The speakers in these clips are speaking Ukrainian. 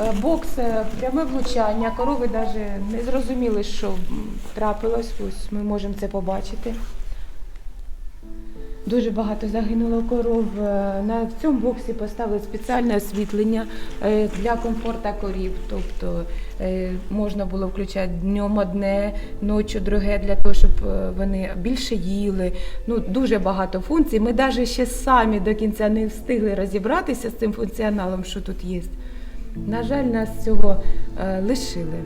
Е, Бокс, е, пряме влучання, корови навіть не зрозуміли, що трапилось. Ось ми можемо це побачити. Дуже багато загинуло коров. Е, На цьому боксі поставили спеціальне освітлення для комфорту корів. Тобто можна було включати днем одне, ночі друге, для того, щоб вони більше їли. Ну дуже багато функцій. Ми навіть ще самі до кінця не встигли розібратися з цим функціоналом, що тут є. На жаль, нас цього е, лишили.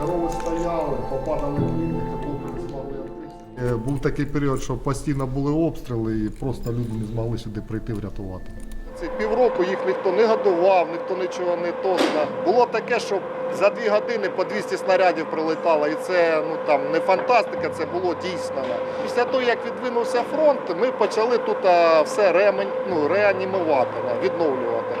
Корови стояли, попадали в міни, відкрити. Е, Був такий період, що постійно були обстріли і просто люди не змогли сюди прийти врятувати. Ці півроку їх ніхто не годував, ніхто нічого не тосно. Було таке, що за дві години по 200 снарядів прилетало, і це ну там не фантастика, це було дійсно. Після того, як відвинувся фронт, ми почали тут все ремень, ну, реанімувати, відновлювати.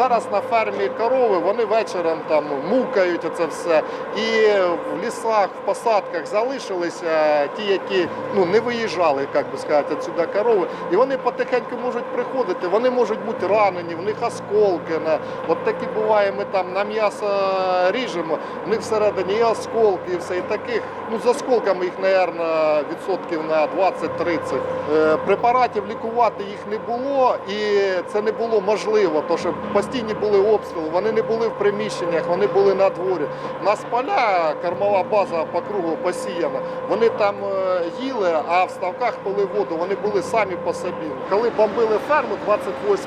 Зараз на фермі корови вони вечором там мукають оце все. І в лісах, в посадках залишилися ті, які ну не виїжджали, як би сказати, сюди корови. І вони потихеньку можуть приходити, вони можуть бути ранені, в них осколки. На, от такі буває, ми там на м'ясо ріжемо, в них всередині і осколки, і все. І таких, ну з осколками їх, мабуть, відсотків на 20-30. Е, Препаратів лікувати їх не було, і це не було можливо, тому що постійні були обстріли, вони не були в приміщеннях, вони були на дворі. У нас поля, кормова база по кругу посіяна. Вони там е, їли, а в ставках пили воду, вони були самі по собі. Коли бомбили ферму 28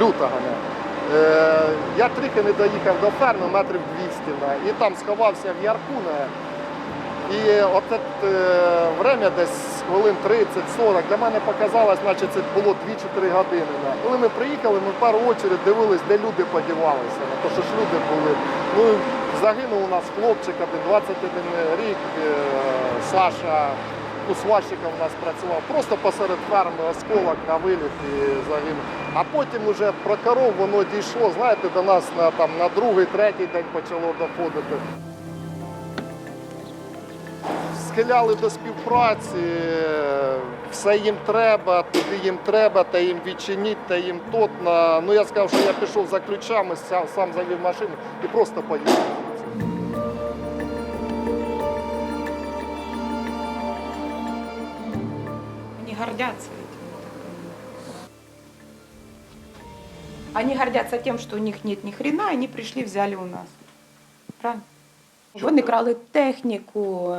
лютого, е, я трохи не доїхав до ферми, метрів 200, на, і там сховався в ярку. І от це е, время десь хвилин 30-40 для мене показалось, наче це було 2-3 години. Коли ми приїхали, ми в першу чергу дивились, де люди подівалися. Ну, то що ж люди були. Ну, загинув у нас хлопчик, один 21 рік, е, Саша. Ну, сварщиком у нас працював просто посеред ферми осколок на виліт і загинув. А потім уже про коров воно дійшло, знаєте, до нас на, там, на другий, третій день почало доходити схиляли до співпраці, все їм треба, туди їм треба, та їм відчиніть, та їм тот. На... Ну я сказав, що я пішов за ключами, сам, сам завів машину і просто поїхав. Они гордятся этим. Они гордятся тем, что у них нет ни хрена, они пришли, взяли у нас. Правильно? Вони крали техніку,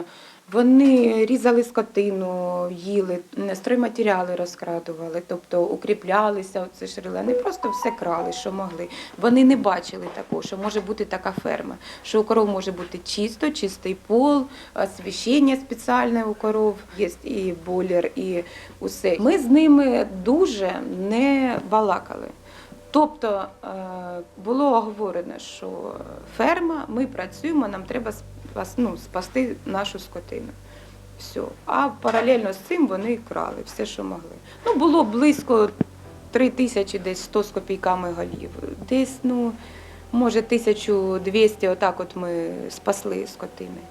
вони різали скотину, їли, стройматеріали розкрадували, тобто укріплялися, оце реле. Вони просто все крали, що могли. Вони не бачили такого, що може бути така ферма, що у коров може бути чисто, чистий пол, освіщення спеціальне у коров, є і бойлер, і усе. Ми з ними дуже не балакали. Тобто е, було оговорено, що ферма, ми працюємо, нам треба ну, спасти нашу скотину. Все. А паралельно з цим вони крали все, що могли. Ну, було близько 3 тисячі, десь 100 з копійками голів. Десь, ну, може, 1200, отак от ми спасли скотини.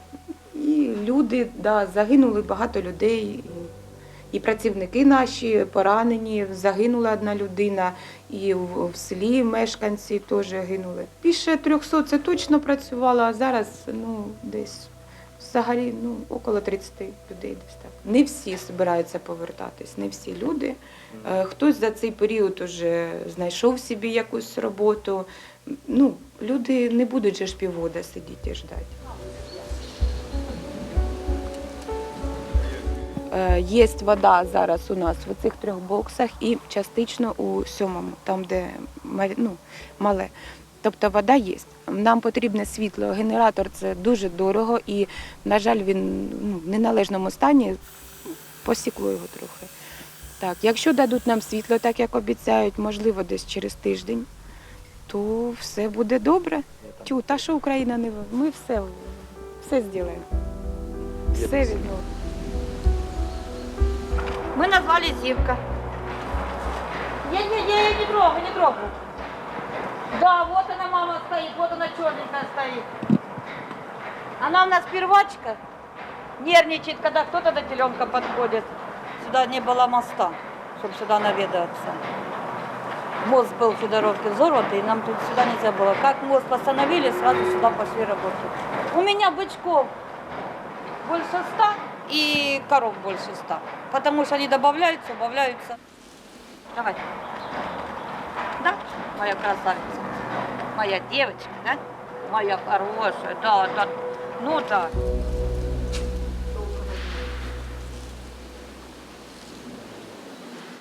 І люди, да, загинули багато людей. І працівники наші поранені, загинула одна людина, і в, селі мешканці теж гинули. Більше 300 це точно працювало, а зараз ну, десь взагалі ну, около 30 людей десь так. Не всі збираються повертатись, не всі люди. Е, Хтось за цей період уже знайшов собі якусь роботу. Ну, люди не будуть же ж півгода сидіти і ждати. Є вода зараз у нас в цих трьох боксах і частично у сьомому, там, де ну, мале. Тобто вода є. Нам потрібне світло. Генератор це дуже дорого і, на жаль, він ну, в неналежному стані посікло його трохи. Так, якщо дадуть нам світло, так як обіцяють, можливо, десь через тиждень, то все буде добре. Тю, та що Україна не ми все, все зробимо. Все відновимо Мы назвали Зивка. Я, не, я ее не трогаю, не трогаю. Да, вот она мама стоит, вот она черненькая стоит. Она у нас первачка. Нервничает, когда кто-то до теленка подходит. Сюда не было моста, чтобы сюда наведаться. Мост был Федоровки взорван, и нам тут сюда нельзя было. Как мост постановили, сразу сюда пошли работать. У меня бычков больше ста и коров больше ста. Потому что они добавляются, убавляются. Давай. Да, моя красавица. Моя девочка, да? Моя хорошая, да, да. Ну да.